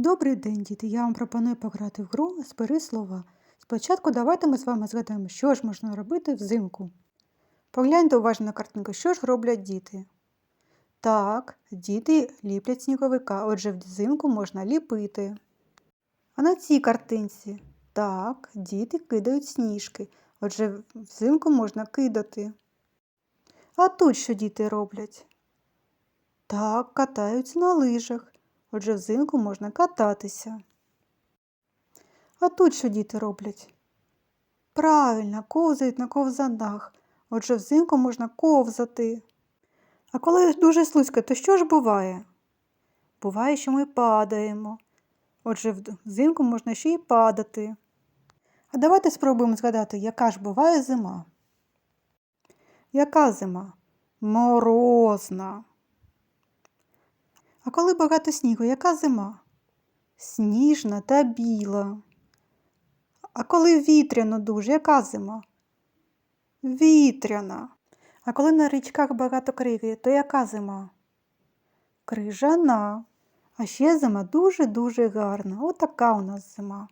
Добрий день, діти! Я вам пропоную пограти в гру «Збери слова. Спочатку давайте ми з вами згадаємо, що ж можна робити взимку. Погляньте уважно на картинку, що ж роблять діти. Так, діти ліплять сніговика, отже, взимку можна ліпити. А на цій картинці так, діти кидають сніжки, отже, взимку можна кидати. А тут що діти роблять? Так, катаються на лижах. Отже, взимку можна кататися. А тут що діти роблять? Правильно, ковзають на ковзанах. Отже, взимку можна ковзати. А коли дуже слизько, то що ж буває? Буває, що ми падаємо. Отже, взимку можна ще й падати. А давайте спробуємо згадати, яка ж буває зима. Яка зима? Морозна. А коли багато снігу, яка зима? Сніжна та біла. А коли вітряно дуже, яка зима? Вітряна. А коли на річках багато криги, то яка зима? Крижана. А ще зима дуже-дуже гарна. Отака у нас зима.